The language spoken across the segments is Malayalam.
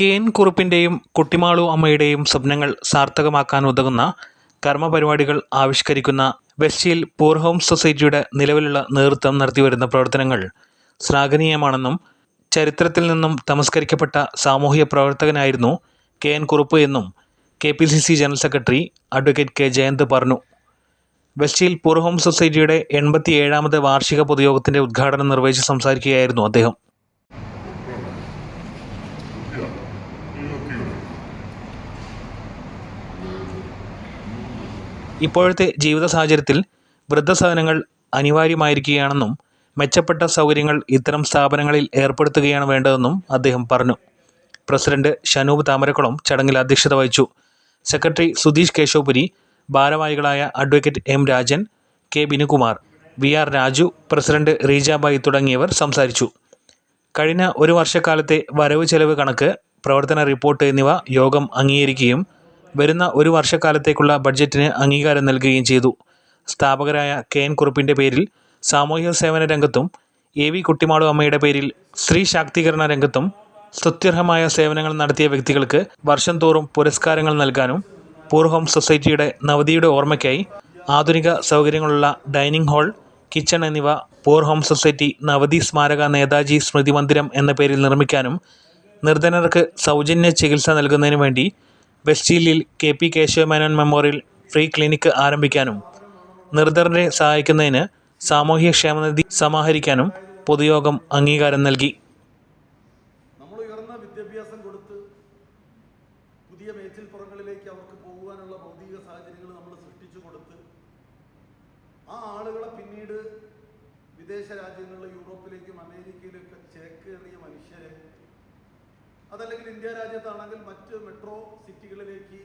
കെ എൻ കുറുപ്പിന്റെയും കുട്ടിമാളു അമ്മയുടെയും സ്വപ്നങ്ങൾ സാർത്ഥകമാക്കാൻ ഉതകുന്ന കർമ്മപരിപാടികൾ ആവിഷ്കരിക്കുന്ന വെസ്റ്റിയിൽ പൂർ ഹോം സൊസൈറ്റിയുടെ നിലവിലുള്ള നേതൃത്വം നടത്തിവരുന്ന പ്രവർത്തനങ്ങൾ ശ്ലാഘനീയമാണെന്നും ചരിത്രത്തിൽ നിന്നും തമസ്കരിക്കപ്പെട്ട സാമൂഹിക പ്രവർത്തകനായിരുന്നു കെ എൻ കുറുപ്പ് എന്നും K P C C general secretary advocate K Jayanth പറഞ്ഞു. വെസ്റ്റിയിൽ പൂർ ഹോം സൊസൈറ്റിയുടെ എൺപത്തി ഏഴാമത് വാർഷിക പൊതുയോഗത്തിന്റെ ഉദ്ഘാടനം നിർവഹിച്ച് സംസാരിക്കുകയായിരുന്നു അദ്ദേഹം. ഇപ്പോഴത്തെ ജീവിത സാഹചര്യത്തിൽ വൃദ്ധസദനങ്ങൾ അനിവാര്യമായിരിക്കുകയാണെന്നും മെച്ചപ്പെട്ട സൗകര്യങ്ങൾ ഇത്തരം സ്ഥാപനങ്ങളിൽ ഏർപ്പെടുത്തുകയാണ് വേണ്ടതെന്നും അദ്ദേഹം പറഞ്ഞു. പ്രസിഡന്റ് ഷനൂപ് താമരക്കുളം ചടങ്ങിൽ അധ്യക്ഷത വഹിച്ചു. സെക്രട്ടറി സുധീഷ് കേശവപുരി ഭാരവാഹികളായ advocate M Rajan K Binukumar V R Raju president Reejabai തുടങ്ങിയവർ സംസാരിച്ചു. കഴിഞ്ഞ ഒരു വർഷക്കാലത്തെ വരവ് ചെലവ് കണക്ക് പ്രവർത്തന റിപ്പോർട്ട് എന്നിവ യോഗം അംഗീകരിക്കുകയും വരുന്ന ഒരു വർഷക്കാലത്തേക്കുള്ള ബഡ്ജറ്റിന് അംഗീകാരം നൽകുകയും ചെയ്തു. സ്ഥാപകരായ കെ എൻ കുറുപ്പിന്റെ പേരിൽ സാമൂഹ്യ സേവന രംഗത്തും എ വി കുട്ടിമാളു അമ്മയുടെ പേരിൽ സ്ത്രീ ശാക്തീകരണ രംഗത്തും സ്തുത്യർഹമായ സേവനങ്ങൾ നടത്തിയ വ്യക്തികൾക്ക് വർഷം തോറും പുരസ്കാരങ്ങൾ നൽകാനും പൂർ ഹോം സൊസൈറ്റിയുടെ നവതിയുടെ ഓർമ്മയ്ക്കായി ആധുനിക സൗകര്യങ്ങളുള്ള ഡൈനിങ് ഹാൾ കിച്ചൺ എന്നിവ പൂർ ഹോം സൊസൈറ്റി നവതി സ്മാരക നേതാജി സ്മൃതി മന്ദിരം എന്ന പേരിൽ നിർമ്മിക്കാനും നിർധനർക്ക് സൗജന്യ ചികിത്സ നൽകുന്നതിനു വേണ്ടി വെസ്റ്റീലിൽ K P Kesava Menon memorial free clinic ആരംഭിക്കാനും നിർധനരെ സഹായിക്കുന്നതിന് സാമൂഹ്യ ക്ഷേമനിധി സമാഹരിക്കാനും പൊതുയോഗം അംഗീകാരം നൽകി. നമ്മൾ ഉയർന്ന വിദ്യാഭ്യാസം കൊടുത്ത് പുതിയ മേച്ചിൽപ്പുറങ്ങളിലേക്ക് അവർക്ക് പോകുവാനുള്ള ഭൗതിക സാഹചര്യങ്ങൾ നമ്മൾ സൃഷ്ടിച്ചു കൊടുത്ത് ആ ആളുകളെ പിന്നീട് വിദേശ രാജ്യങ്ങളിൽ യൂറോപ്പിലേക്കും അമേരിക്കയിലൊക്കെ ചേക്കേറിയ മനുഷ്യരെ അതല്ലെങ്കിൽ ഇന്ത്യ രാജ്യത്താണെങ്കിൽ മറ്റ് മെട്രോ സിറ്റികളിലേക്ക്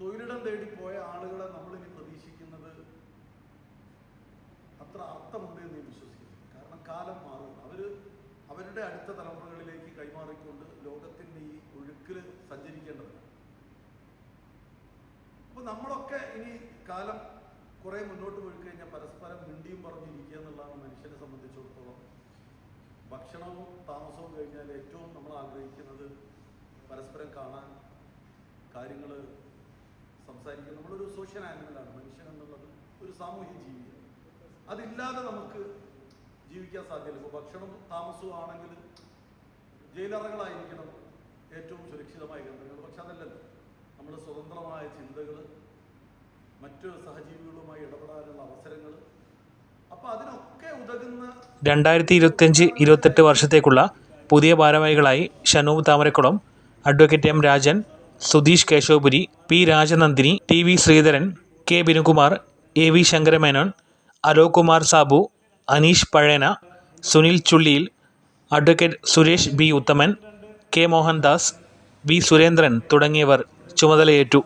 തൊഴിലിടം തേടി പോയ ആളുകളെ നമ്മളിനി പ്രതീക്ഷിക്കുന്നത് അത്ര അർത്ഥമുണ്ട് എന്ന് വിശ്വസിക്കുന്നു. കാരണം കാലം മാറും അവർ അവരുടെ അടുത്ത തലമുറകളിലേക്ക് കൈമാറിക്കൊണ്ട് ലോകത്തിന്റെ ഈ ഒഴുക്കിൽ സഞ്ചരിക്കേണ്ടതാണ്. അപ്പോൾ നമ്മളൊക്കെ ഇനി കാലം കുറേ മുന്നോട്ട് പോയി കഴിഞ്ഞാൽ പരസ്പരം മിണ്ടിയും സംബന്ധിച്ചിടത്തോളം ഭക്ഷണവും താമസവും കഴിഞ്ഞാൽ ഏറ്റവും നമ്മൾ ആഗ്രഹിക്കുന്നത് പരസ്പരം കാണാൻ കാര്യങ്ങൾ സംസാരിക്കാൻ. നമ്മളൊരു സോഷ്യൽ ആനിമലാണ് മനുഷ്യൻ എന്നുള്ളത് ഒരു സാമൂഹ്യ ജീവിയാണ്. അതില്ലാതെ നമുക്ക് ജീവിക്കാൻ സാധ്യമല്ല ഇപ്പോൾ ഭക്ഷണം താമസവും ആണെങ്കിൽ ജയിലറകളായിരിക്കണം ഏറ്റവും സുരക്ഷിതമായ കേന്ദ്രങ്ങൾ. പക്ഷെ അതല്ലല്ലോ നമ്മൾ സ്വതന്ത്രമായ ചിന്തകൾ മറ്റ് സഹജീവികളുമായി ഇടപെടാനുള്ള അവസരങ്ങൾ അപ്പോൾ അതിനൊക്കെ ഉതകുന്ന രണ്ടായിരത്തി ഇരുപത്തിയഞ്ച് ഇരുപത്തെട്ട് വർഷത്തേക്കുള്ള പുതിയ ഭാരവാഹികളായി Shanoob Thamarakulam advocate M Rajan Sudheesh Keshavapuri P Rajanandini T V Sreedharan K Binukumar A V Sankaramenon Alok Kumar Sabu Aneesh Pazhena Sunil Chulliyil advocate Suresh B Uthaman K Mohandas V Surendran തുടങ്ങിയവർ ചുമതലയേറ്റു.